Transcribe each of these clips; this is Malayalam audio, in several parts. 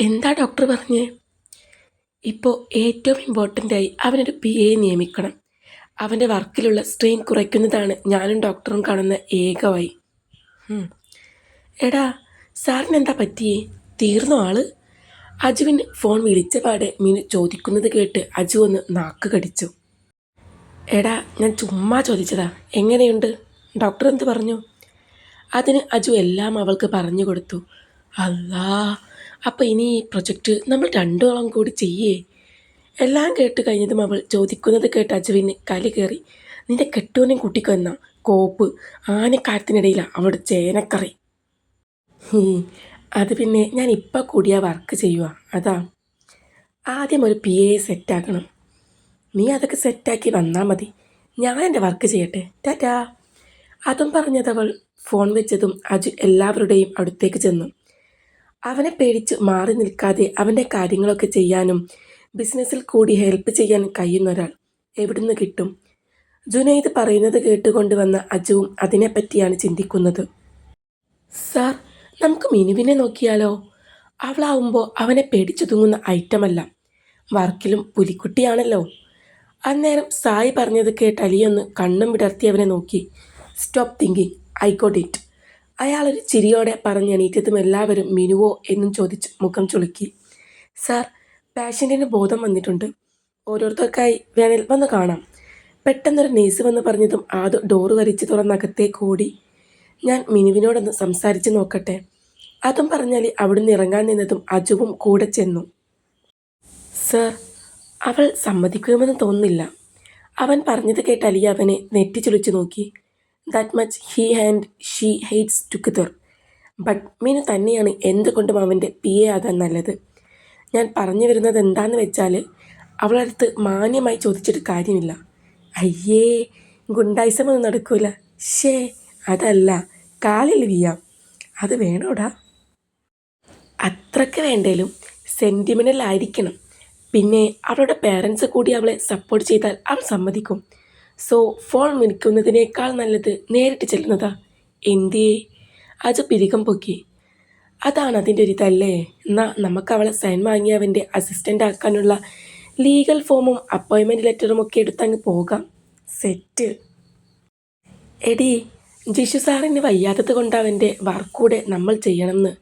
എന്താ ഡോക്ടർ പറഞ്ഞേ? ഇപ്പോൾ ഏറ്റവും ഇമ്പോർട്ടന്റായി അവനൊരു പി എ നിയമിക്കണം. അവന്റെ വർക്കിലുള്ള സ്ട്രെയിൻ കുറയ്ക്കുന്നതാണ് ഞാനും ഡോക്ടറും കാണുന്ന ഏക വഴി. എടാ സാറിന് എന്താ പറ്റിയേ? തീർന്നോ ആൾ? അജുവിന് ഫോൺ വിളിച്ച പാടെ മീനു ചോദിക്കുന്നത് കേട്ട് അജു ഒന്ന് നാക്ക് കടിച്ചു. എടാ ഞാൻ ചുമ്മാ ചോദിച്ചതാ. എങ്ങനെയുണ്ട്? ഡോക്ടർ എന്ത് പറഞ്ഞു? അതിന് അജു എല്ലാം അവൾക്ക് പറഞ്ഞു കൊടുത്തു. അല്ലാ അപ്പോൾ ഇനി ഈ പ്രൊജക്റ്റ് നമ്മൾ രണ്ടോളം കൂടി ചെയ്യേ. എല്ലാം കേട്ട് കഴിഞ്ഞതും അവൾ ചോദിക്കുന്നത് കേട്ട് അജുവിന് കലി കയറി നിന്റെ കെട്ടുവനെയും കൂട്ടിക്കൊന്ന കോപ്പ് ആനക്കാലത്തിനിടയിലാണ് അവിടെ ചേനക്കറി. അത് പിന്നെ ഞാൻ ഇപ്പം കൂടിയാ വർക്ക് ചെയ്യുക അതാ. ആദ്യം ഒരു പി എ സെറ്റാക്കണം നീ അതൊക്കെ സെറ്റാക്കി വന്നാൽ മതി. ഞാൻ എന്റെ വർക്ക് ചെയ്യട്ടെ. ടാറ്റാ. അതും പറഞ്ഞതവൾ ഫോൺ വെച്ചതും അജു എല്ലാവരുടെയും അടുത്തേക്ക് ചെന്നു. അവനെ പേടിച്ച് മാറി നിൽക്കാതെ അവന്റെ കാര്യങ്ങളൊക്കെ ചെയ്യാനും ബിസിനസ്സിൽ കൂടി ഹെൽപ്പ് ചെയ്യാൻ കഴിയുന്ന ഒരാൾ എവിടുന്ന് കിട്ടും? ജുനൈദ് പറയുന്നത് കേട്ടുകൊണ്ട് വന്ന അജുവും അതിനെപ്പറ്റിയാണ് ചിന്തിക്കുന്നത്. സാർ നമുക്ക് മിനുവിനെ നോക്കിയാലോ? അവളാവുമ്പോൾ അവനെ പേടിച്ചൊതുങ്ങുന്ന ഐറ്റമല്ല വർക്കിലും പുലിക്കുട്ടിയാണല്ലോ. അന്നേരം സായി പറഞ്ഞത് കേട്ട് അലിയൊന്ന് കണ്ണും വിടർത്തി അവനെ നോക്കി. Stop thinking I got it അയാളൊരു ചിരിയോടെ പറഞ്ഞെണീറ്റതും എല്ലാവരും മിനുവോ എന്നും ചോദിച്ച് മുഖം ചുളുക്കി. സാർ പാഷ്യന്റിന് ബോധം വന്നിട്ടുണ്ട്. ഓരോരുത്തർക്കായി വേണേൽ വന്ന് കാണാം. പെട്ടെന്നൊരു നേഴ്സ് വന്ന് പറഞ്ഞതും ആദ്യ ഡോറ് വലിച്ച് തുറന്നകത്തേക്ക് ഓടി ഞാൻ മിനുവിനോടൊന്ന് സംസാരിച്ച് നോക്കട്ടെ. അതും പറഞ്ഞാൽ അവിടുന്ന് ഇറങ്ങാൻ നിന്നതും അജുവും കൂടെ ചെന്നു. സർ അവൾ സമ്മതിക്കുമെന്ന് തോന്നുന്നില്ല. അവൻ പറഞ്ഞത് കേട്ട് അലി അവനെ നെറ്റിച്ചുളിച്ചു നോക്കി. That much he and she hates together but Meenu തന്നെയാണ് എന്തുകൊണ്ടും അവന്റെ പി എ ആകാൻ നല്ലത്. ഞാൻ പറഞ്ഞു വരുന്നത് എന്താണെന്ന് വെച്ചാൽ അവളടുത്ത് മാന്യമായി ചോദിച്ചിട്ട് കാര്യമില്ല. അയ്യേ ഗുണ്ടായിസമൊന്നും നടക്കൂല. ഷേ അതല്ല കാലിൽ വീയാം അത് വേണോടാ? അത്രയ്ക്ക് വേണ്ടേലും സെന്റിമെന്റൽ ആയിരിക്കണം. പിന്നെ അവളുടെ പേരൻസ് കൂടി അവളെ സപ്പോർട്ട് ചെയ്താൽ അവൾ സമ്മതിക്കും. സോ ഫോൺ വിളിക്കുന്നതിനേക്കാൾ നല്ലത് നേരിട്ട് ചെല്ലുന്നതാ. എന്തേ അജ പിരികം പൊക്കി. അതാണ് അതിന്റെ ഒരു ഇതല്ലേ? എന്നാൽ നമുക്ക് അവളെ സൈൻ വാങ്ങി അവന്റെ അസിസ്റ്റന്റ് ആക്കാനുള്ള ലീഗൽ ഫോമും അപ്പോയിൻമെന്റ് ലെറ്ററും ഒക്കെ എടുത്തങ്ങ് പോകാം. സെറ്റ് എടി ജിഷു സാറിന് വയ്യാത്തത് കൊണ്ട് അവന്റെ വർക്കൂടെ നമ്മൾ ചെയ്യണമെന്ന്.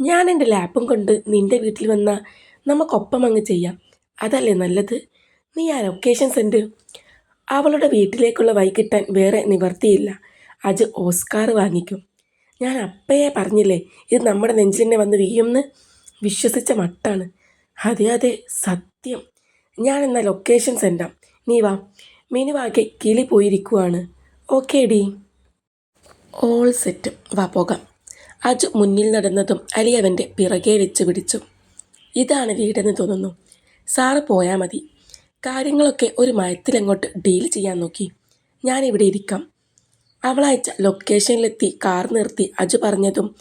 ഞാൻ എന്റെ ലാപ്പും കൊണ്ട് നിന്റെ വീട്ടിൽ വന്നാൽ നമുക്കൊപ്പം അങ്ങ് ചെയ്യാം. അതല്ലേ നല്ലത്? നീ ആ ലൊക്കേഷൻ സെൻഡ് അവളുടെ വീട്ടിലേക്കുള്ള വൈകിട്ടാൻ കിട്ടാൻ വേറെ നിവർത്തിയില്ല. അജ് ഓസ്കാർ വാങ്ങിക്കും. ഞാൻ അപ്പയെ പറഞ്ഞില്ലേ ഇത് നമ്മുടെ നെഞ്ചിൽ തന്നെ വന്ന് വീഴുമെന്ന് വിശ്വസിച്ച മട്ടാണ്. അതെ അതെ സത്യം. ഞാൻ എന്നാൽ ലൊക്കേഷൻ സെൻഡാം നീ വാ. മിനുവാകെ കിളി പോയിരിക്കുവാണ്. ഓക്കെ ഡി. ഓൾ സെറ്റ് വാ പോകാം. അജു മുന്നിൽ നടന്നതും അലി അവന്റെ പിറകെ വെച്ച് പിടിച്ചു. ഇതാണ് വീടെന്ന് തോന്നുന്നു. സാറ് പോയാൽ മതി. കാര്യങ്ങളൊക്കെ ഒരു മയത്തിലങ്ങോട്ട് ഡീൽ ചെയ്യാൻ നോക്കി. ഞാനിവിടെ ഇരിക്കാം. അവളയച്ച ലൊക്കേഷനിലെത്തി കാർ നിർത്തി അജു പറഞ്ഞതും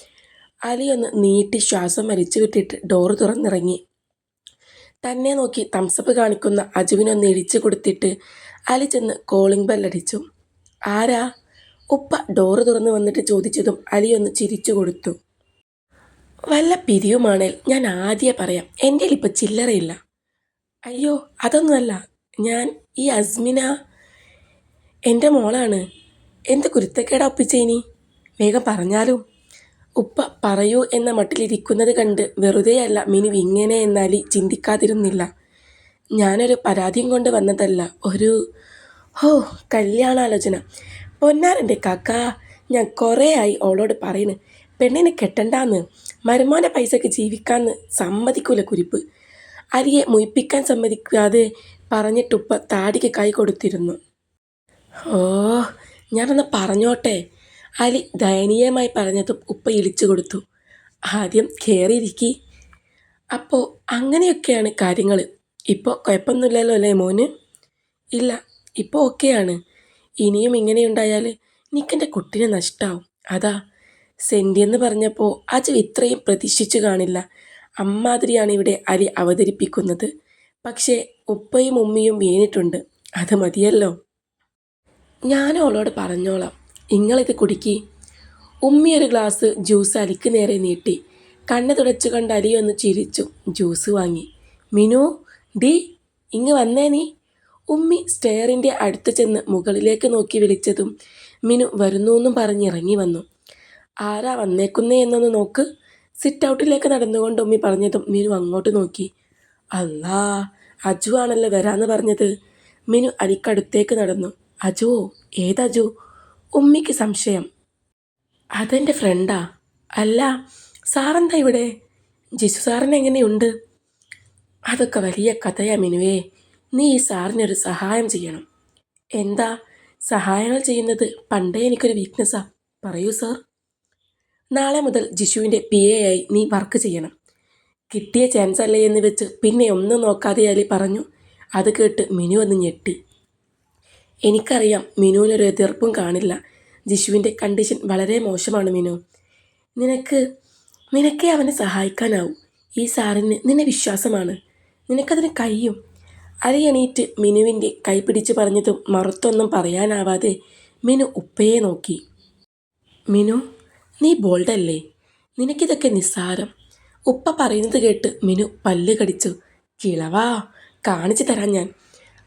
അലിയൊന്ന് നീട്ടി ശ്വാസം വലിച്ചു വിട്ടിട്ട് ഡോറ് തുറന്നിറങ്ങി. തന്നെ നോക്കി തംസപ്പ് കാണിക്കുന്ന അജുവിനൊന്ന് ഇടിച്ചു കൊടുത്തിട്ട് അലി ചെന്ന് കോളിംഗ് ബെല്ലടിച്ചു ആരാ? ഉപ്പ ഡോറ് തുറന്ന് വന്നിട്ട് ചോദിച്ചതും അലി ഒന്ന് ചിരിച്ചു കൊടുത്തു. വല്ല പിരിയുമാണേൽ ഞാൻ ആദ്യമേ പറയാം. എന്റെ ഇപ്പം ചില്ലറയില്ല. അയ്യോ അതൊന്നുമല്ല. ഞാൻ ഈ അസ്മിന എന്റെ മോളാണ്. എന്ത് കുരുത്തക്കേടാ ഒപ്പിച്ചേനി? വേഗം പറഞ്ഞാലും. ഉപ്പ പറയൂ എന്ന മട്ടിലിരിക്കുന്നത് കണ്ട് വെറുതെയല്ല മിനി ഇങ്ങനെ എന്നാലി ചിന്തിക്കാതിരുന്നില്ല. ഞാനൊരു പരാതിയും കൊണ്ട് വന്നതല്ല. ഒരു ഹോ കല്യാണാലോചന. പൊന്നാരന്റെ കാക്ക ഞാൻ കുറേ ആയി ഓളോട് പറയുന്നു പെണ്ണിനെ കെട്ടണ്ടാന്ന് മരുമോന്റെ പൈസക്ക് ജീവിക്കാമെന്ന് സമ്മതിക്കൂല കുരിപ്പ്. അരിയെ മുയിപ്പിക്കാൻ സമ്മതിക്കാതെ പറഞ്ഞിട്ടുപ്പ താടിക്ക് കൈ കൊടുത്തിരുന്നു. ഓ ഞാനൊന്ന് പറഞ്ഞോട്ടെ? അലി ദയനീയമായി പറഞ്ഞതും ഉപ്പ ഇളിച്ചു കൊടുത്തു. ആദ്യം കയറിയിരിക്കി അപ്പോൾ അങ്ങനെയൊക്കെയാണ് കാര്യങ്ങൾ ഇപ്പോൾ കുഴപ്പമൊന്നുമില്ലല്ലോ അല്ലേ മോന്? ഇല്ല ഇപ്പോൾ ഓക്കെയാണ്. ഇനിയും ഇങ്ങനെയുണ്ടായാൽ നിക്കെന്റെ കുട്ടിനെ നഷ്ടമാവും അതാ സെന്റി എന്ന് പറഞ്ഞപ്പോൾ അജു ഇത്രയും പ്രതീക്ഷിച്ചു കാണില്ല. അമ്മാതിരിയാണ് ഇവിടെ അലി അവതരിപ്പിക്കുന്നത്. പക്ഷേ ഉപ്പയും ഉമ്മയും വീണിട്ടുണ്ട്. അത് മതിയല്ലോ? ഞാനും അവളോട് പറഞ്ഞോളാം. നിങ്ങളിത് കുടിക്കി. ഉമ്മി ഒരു ഗ്ലാസ് ജ്യൂസ് അലിക്ക് നേരെ നീട്ടി. കണ്ണ് തുടച്ചു കണ്ട് അലി ഒന്ന് ചിരിച്ചു. ജ്യൂസ് വാങ്ങി. മിനു ഡി ഇങ്ങ് വന്നേ നീ. ഉമ്മി സ്റ്റെയറിന്റെ അടുത്ത് ചെന്ന് മുകളിലേക്ക് നോക്കി വിളിച്ചതും മിനു വരുന്നു എന്നും പറഞ്ഞിറങ്ങി വന്നു. ആരാ വന്നേക്കുന്നേ എന്നൊന്ന് നോക്ക്. സിറ്റ് ഔട്ടിലേക്ക് നടന്നുകൊണ്ട് ഉമ്മി പറഞ്ഞതും മിനു അങ്ങോട്ട് നോക്കി. അല്ലാ അജു ആണല്ലോ വരാന്ന് പറഞ്ഞത്. മിനു അരിക്കടുത്തേക്ക് നടന്നു. അജുവോ ഏതജു ഉമ്മിക്ക് സംശയം. അതെന്റെ ഫ്രണ്ടാ അല്ല സാറെന്താ ഇവിടെ? ജിസു സാറിന് എങ്ങനെയുണ്ട്? അതൊക്കെ വലിയ കഥയാ മിനുവേ. നീ ഈ സാറിനൊരു സഹായം ചെയ്യണം. എന്താ? സഹായങ്ങൾ ചെയ്യുന്നത് പണ്ടേ എനിക്കൊരു വീക്ക്നെസ്സാ പറയൂ സാർ നാളെ മുതൽ ജിഷുവിന്റെ പി എ ആയി നീ വർക്ക് ചെയ്യണം. കിട്ടിയ ചാൻസ് അല്ലേ എന്ന് വെച്ച് പിന്നെ ഒന്നും നോക്കാതെ അലി പറഞ്ഞു. അത് കേട്ട് മിനു ഒന്ന് ഞെട്ടി. എനിക്കറിയാം മിനുവിനൊരു എതിർപ്പും കാണില്ല. ജിഷുവിന്റെ കണ്ടീഷൻ വളരെ മോശമാണ് മിനു. നിനക്ക് നിനക്കേ അവനെ സഹായിക്കാനാവും. ഈ സാറിന് നിന്നെ വിശ്വാസമാണ്. നിനക്കതിന് കഴിയും. അലി എണീറ്റ് മിനുവിന്റെ കൈ പിടിച്ച് പറഞ്ഞതും മറുത്തൊന്നും പറയാനാവാതെ മിനു ഉപ്പയെ നോക്കി. മിനു നീ ബോൾഡല്ലേ? നിനക്കിതൊക്കെ നിസ്സാരം. ഉപ്പ പറയുന്നത് കേട്ട് മിനു പല്ല് കടിച്ചു. കിളവാ കാണിച്ചു തരാം ഞാൻ.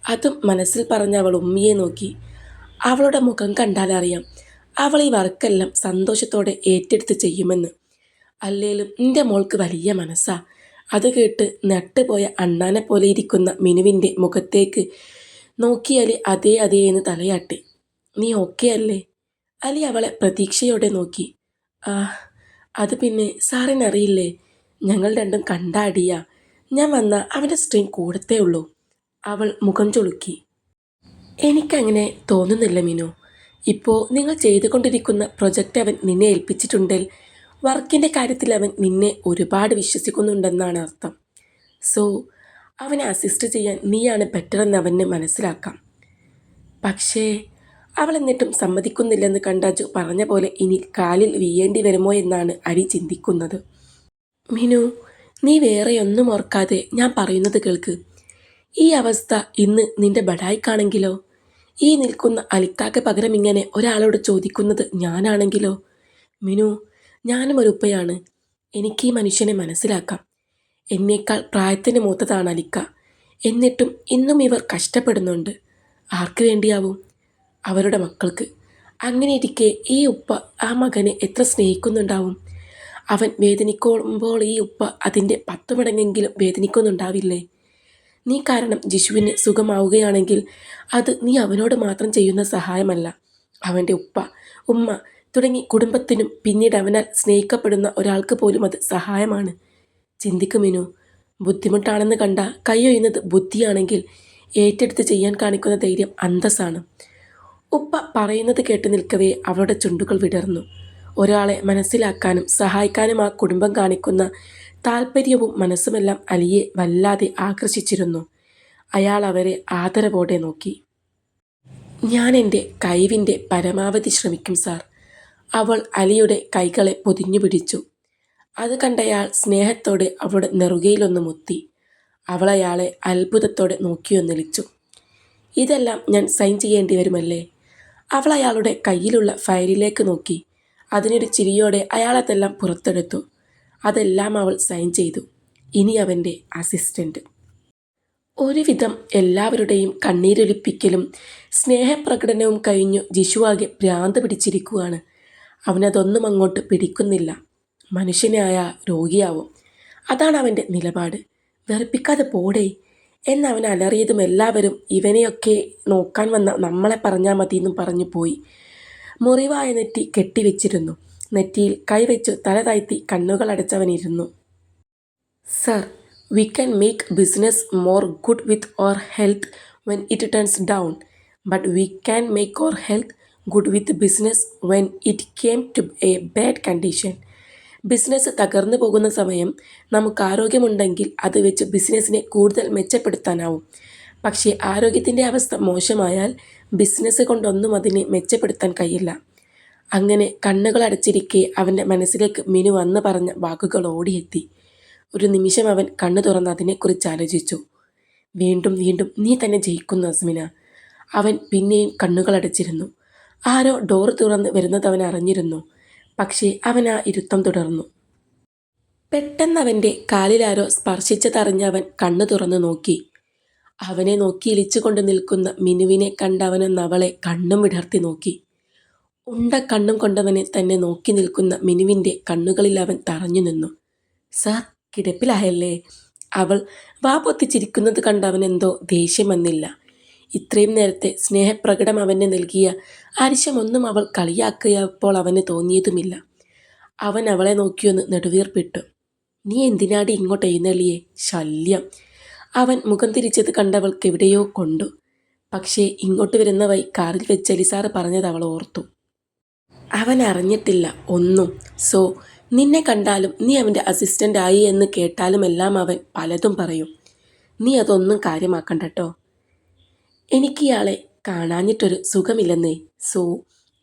അതും മനസ്സിൽ പറഞ്ഞ അവൾ ഉമ്മിയെ നോക്കി. അവളുടെ മുഖം കണ്ടാലറിയാം അവൾ ഈ വർക്കെല്ലാം സന്തോഷത്തോടെ ഏറ്റെടുത്ത് ചെയ്യുമെന്ന്. അല്ലേലും നിന്റെ മോൾക്ക് വലിയ മനസ്സാ. അത് കേട്ട് നട്ടുപോയ അണ്ണാനെ പോലെ ഇരിക്കുന്ന മിനുവിന്റെ മുഖത്തേക്ക് നോക്കിയാലി അതേ അതേ എന്ന് തലയാട്ടി. നീ ഓക്കെ അല്ലേ? അലി അവളെ പ്രതീക്ഷയോടെ നോക്കി. ആ അത് പിന്നെ സാറിനറിയില്ലേ? ഞങ്ങൾ രണ്ടും കണ്ടാടിയാ. ഞാൻ വന്ന അവന്റെ സ്ട്രീം കൂടത്തേ ഉള്ളൂ. അവൾ മുഖം ചൊളുക്കി. എനിക്കങ്ങനെ തോന്നുന്നില്ല മിനു. ഇപ്പോൾ നിങ്ങൾ ചെയ്തുകൊണ്ടിരിക്കുന്ന പ്രൊജക്റ്റ് അവൻ നിന്നെ ഏൽപ്പിച്ചിട്ടുണ്ടെങ്കിൽ വർക്കിന്റെ കാര്യത്തിൽ അവൻ നിന്നെ ഒരുപാട് വിശ്വസിക്കുന്നുണ്ടെന്നാണ് അർത്ഥം. സോ അവനെ അസിസ്റ്റ് ചെയ്യാൻ നീയാണ് ബെറ്റർ എന്ന് അവന് മനസ്സിലാക്കാം. പക്ഷേ അവൾ എന്നിട്ടും സമ്മതിക്കുന്നില്ലെന്ന് കണ്ടാജു പറഞ്ഞ പോലെ ഇനി കാലിൽ വീയേണ്ടി വരുമോ എന്നാണ് അരി ചിന്തിക്കുന്നത്. മിനു നീ വേറെ ഒന്നും ഓർക്കാതെ ഞാൻ പറയുന്നത് കേൾക്ക്. ഈ അവസ്ഥ ഇന്ന് നിന്റെ ബഡായിക്കാണെങ്കിലോ ഈ നിൽക്കുന്ന അലിക്കാക്ക് പകരം ഇങ്ങനെ ഒരാളോട് ചോദിക്കുന്നത് ഞാനാണെങ്കിലോ? മിനു ഞാനും ഒരു ഉപ്പയാണ്. എനിക്ക് ഈ മനുഷ്യനെ മനസ്സിലാക്കാം. എന്നേക്കാൾ പ്രായത്തിന് മൂത്തതാണ് അലിക്ക. എന്നിട്ടും ഇന്നും ഇവർ കഷ്ടപ്പെടുന്നുണ്ട്. ആർക്ക് വേണ്ടിയാവും? അവരുടെ മക്കൾക്ക്. അങ്ങനെ ഇരിക്കെ ഈ ഉപ്പ ആ മകനെ എത്ര സ്നേഹിക്കുന്നുണ്ടാവും? അവൻ വേദനിക്കുമ്പോൾ ഈ ഉപ്പ അതിന്റെ പത്ത് മടങ്ങെങ്കിലും വേദനിക്കുന്നുണ്ടാവില്ലേ? നീ കാരണം ജിഷുവിന് സുഖമാവുകയാണെങ്കിൽ അത് നീ അവനോട് മാത്രം ചെയ്യുന്ന സഹായമല്ല. അവന്റെ ഉപ്പ ഉമ്മ തുടങ്ങി കുടുംബത്തിനും പിന്നീട് അവനാൽ സ്നേഹിക്കപ്പെടുന്ന ഒരാൾക്ക് പോലും അത് സഹായമാണ്. ചിന്തിക്കുമിനു ബുദ്ധിമുട്ടാണെന്ന് കണ്ട കൈയൊയ്യുന്നത് ബുദ്ധിയാണെങ്കിൽ ഏറ്റെടുത്ത് ചെയ്യാൻ കാണിക്കുന്ന ധൈര്യം അന്തസ്സാണ്. ഉപ്പ പറയുന്നത് കേട്ട് നിൽക്കവേ അവളുടെ ചുണ്ടുകൾ വിടർന്നു. ഒരാളെ മനസ്സിലാക്കാനും സഹായിക്കാനും ആ കുടുംബം കാണിക്കുന്ന താല്പര്യവും മനസ്സുമെല്ലാം അലിയെ വല്ലാതെ ആകർഷിച്ചിരുന്നു. അയാൾ അവരെ ആദരവോടെ നോക്കി. ഞാൻ എന്റെ കഴിവിന്റെ പരമാവധി ശ്രമിക്കും സാർ. അവൾ അലിയുടെ കൈകളെ പൊതിഞ്ഞു പിടിച്ചു. അത് കണ്ടയാൾ സ്നേഹത്തോടെ അവളുടെ നെറുകയിലൊന്ന് മുത്തി. അവൾ അയാളെ അത്ഭുതത്തോടെ നോക്കിയൊന്നിളിച്ചു ഇതെല്ലാം ഞാൻ സൈൻ ചെയ്യേണ്ടി വരുമല്ലേ? അവൾ അയാളുടെ കയ്യിലുള്ള ഫയലിലേക്ക് നോക്കി. അതിനൊരു ചിരിയോടെ അയാളതെല്ലാം പുറത്തെടുത്തു. അതെല്ലാം അവൾ സൈൻ ചെയ്തു. ഇനി അവന്റെ അസിസ്റ്റന്റ് ഒരുവിധം എല്ലാവരുടെയും കണ്ണീരൊലിപ്പിക്കലും സ്നേഹപ്രകടനവും കഴിഞ്ഞു ജിഷുവാകെ ഭ്രാന്ത് പിടിച്ചിരിക്കുകയാണ് അവനതൊന്നും അങ്ങോട്ട് പിടിക്കുന്നില്ല. മനുഷ്യനായ രോഗിയാവും. അതാണ് അവന്റെ നിലപാട്. വെറുപ്പിക്കാതെ പോടേ. എന്നവൻ അലറിയതും എല്ലാവരും ഇവനെയൊക്കെ നോക്കാൻ വന്ന നമ്മളെ പറഞ്ഞാൽ മതി എന്നും പറഞ്ഞു പോയി. മുറിവായ നെറ്റി കെട്ടിവെച്ചിരുന്നു. നെറ്റിയിൽ കൈവച്ചു തല താഴ്ത്തി കണ്ണുകൾ അടച്ചവനിരുന്നു. Sir we can make business more good with our health when it turns down but we can make our health good with business when it came to a bad condition business തകർന്നു പോകുന്ന സമയം നമുക്ക് ആരോഗ്യമുണ്ടെങ്കിൽ അത് വെച്ച് ബിസിനസ്സിനെ കൂടുതൽ മെച്ചപ്പെടുത്താനാവും. പക്ഷേ ആരോഗ്യത്തിന്റെ അവസ്ഥ മോശമായാൽ ബിസിനസ് കൊണ്ടൊന്നും അതിനെ മെച്ചപ്പെടുത്താൻ കഴിയില്ല. അങ്ങനെ കണ്ണുകൾ അടച്ചിരിക്കെ അവന്റെ മനസ്സിലേക്ക് മിനു വന്ന് പറഞ്ഞ വാക്കുകൾ ഓടിയെത്തി. ഒരു നിമിഷം അവൻ കണ്ണു തുറന്ന് അതിനെക്കുറിച്ച് ആലോചിച്ചു. വീണ്ടും വീണ്ടും നീ തന്നെ ജയിക്കുന്നു അസ്മിന. അവൻ പിന്നെയും കണ്ണുകൾ അടച്ചിരുന്നു. ആരോ ഡോർ തുറന്ന് വരുന്നത് അവൻ അറിഞ്ഞിരുന്നു. പക്ഷേ അവൻ ആ ഇരുത്തം തുടർന്നു. പെട്ടെന്നവന്റെ കാലിലാരോ സ്പർശിച്ചതറിഞ്ഞവൻ കണ്ണു തുറന്നു നോക്കി. അവനെ നോക്കി ഇലിച്ചുകൊണ്ട് നിൽക്കുന്ന മിനുവിനെ കണ്ടവനൊന്നവളെ കണ്ണും വിടർത്തി നോക്കി. ഉണ്ട കണ്ണും കൊണ്ടവനെ തന്നെ നോക്കി നിൽക്കുന്ന മിനുവിന്റെ കണ്ണുകളിൽ അവൻ തറഞ്ഞു നിന്നു. സാർ കിടപ്പിലായല്ലേ? അവൾ വാ പൊത്തിച്ചിരിക്കുന്നത് കണ്ടവനെന്തോ ദേഷ്യം വന്നില്ല. ഇത്രയും നേരത്തെ സ്നേഹപ്രകടം അവന് നൽകിയ അരിശമൊന്നും അവൾ കളിയാക്കിയപ്പോൾ അവന് തോന്നിയതുമില്ല. അവൻ അവളെ നോക്കിയൊന്ന് നെടുവീർപ്പിട്ടു. നീ എന്തിനാടി ഇങ്ങോട്ട് എഴുന്നള്ളിയെ? ശല്യം. അവൻ മുഖം തിരിച്ചത് കണ്ടവൾക്ക് എവിടെയോ കൊണ്ടു. പക്ഷേ ഇങ്ങോട്ട് വരുന്ന വൈ കാറിൽ വെച്ച് അലിസാറ് പറഞ്ഞത് അവൾ ഓർത്തു. അവൻ അറിഞ്ഞിട്ടില്ല ഒന്നും. സോ നിന്നെ കണ്ടാലും നീ അവന്റെ അസിസ്റ്റന്റ് ആയി എന്ന് കേട്ടാലും എല്ലാം അവൻ പലതും പറയും. നീ അതൊന്നും കാര്യമാക്കണ്ട കേട്ടോ എനിക്ക് ഇയാളെ കാണാഞ്ഞിട്ടൊരു സുഖമില്ലെന്നേ. സോ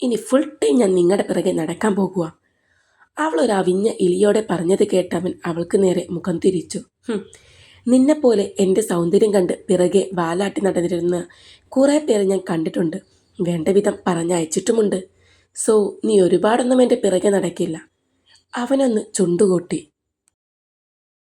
ഇനി ഫുൾ ടൈം ഞാൻ നിങ്ങളുടെ പിറകെ നടക്കാൻ പോകുക അവിഞ്ഞ ഇലിയോടെ പറഞ്ഞത് കേട്ടവൻ അവൾക്ക് നേരെ മുഖം തിരിച്ചു. നിന്നെപ്പോലെ എന്റെ സൗന്ദര്യം കണ്ട് പിറകെ വാലാട്ടി നടന്നിരുന്ന കുറേ പേരെ ഞാൻ കണ്ടിട്ടുണ്ട്. വേണ്ട വിധം പറഞ്ഞയച്ചിട്ടുമുണ്ട്. സോ നീ ഒരുപാടൊന്നും എന്റെ പിറകെ നടക്കില്ല. അവനൊന്ന് ചുണ്ടുകൂട്ടി.